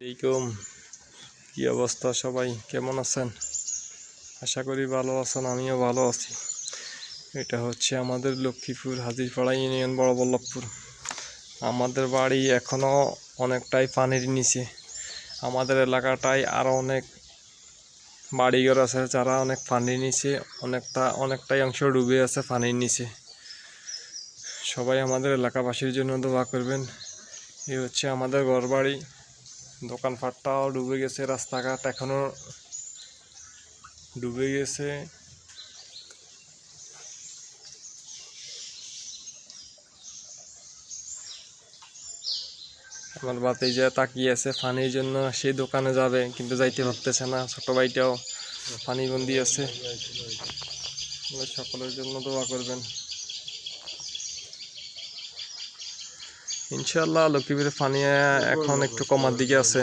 আলাইকুম কি অবস্থা সবাই? কেমন আছেন? আশা করি ভালো আছেন, আমিও ভালো আছি। এটা হচ্ছে আমাদের লক্ষ্মীপুর হাজিরপাড়া ইউনিয়ন বড়বল্লভপুর আমাদের বাড়ি এখনও অনেকটাই পানির নিচে। আমাদের এলাকাটায় আরও অনেক বাড়িঘর আছে, যারা অনেক পানির নিচে, অনেকটা, অনেকটাই অংশ ডুবে আছে পানির নিচে। সবাই আমাদের এলাকাবাসীর জন্য দোয়া করবেন। এই হচ্ছে আমাদের ঘরবাড়ি। দোকানপাটটাও ডুবে গেছে, রাস্তাঘাট এখনও ডুবে গেছে। আমার বাতে যে তাকিয়ে আছে পানির জন্য, সেই দোকানে যাবে, কিন্তু যাইতে পারতেছে না। ছোট ভাইটাও পানি বন্দি আছে। সকলের জন্য দোয়া করবেন। ইনশাল্লাহ লক্ষ্মীপুরে পানি এখন একটু কমার দিকে আছে।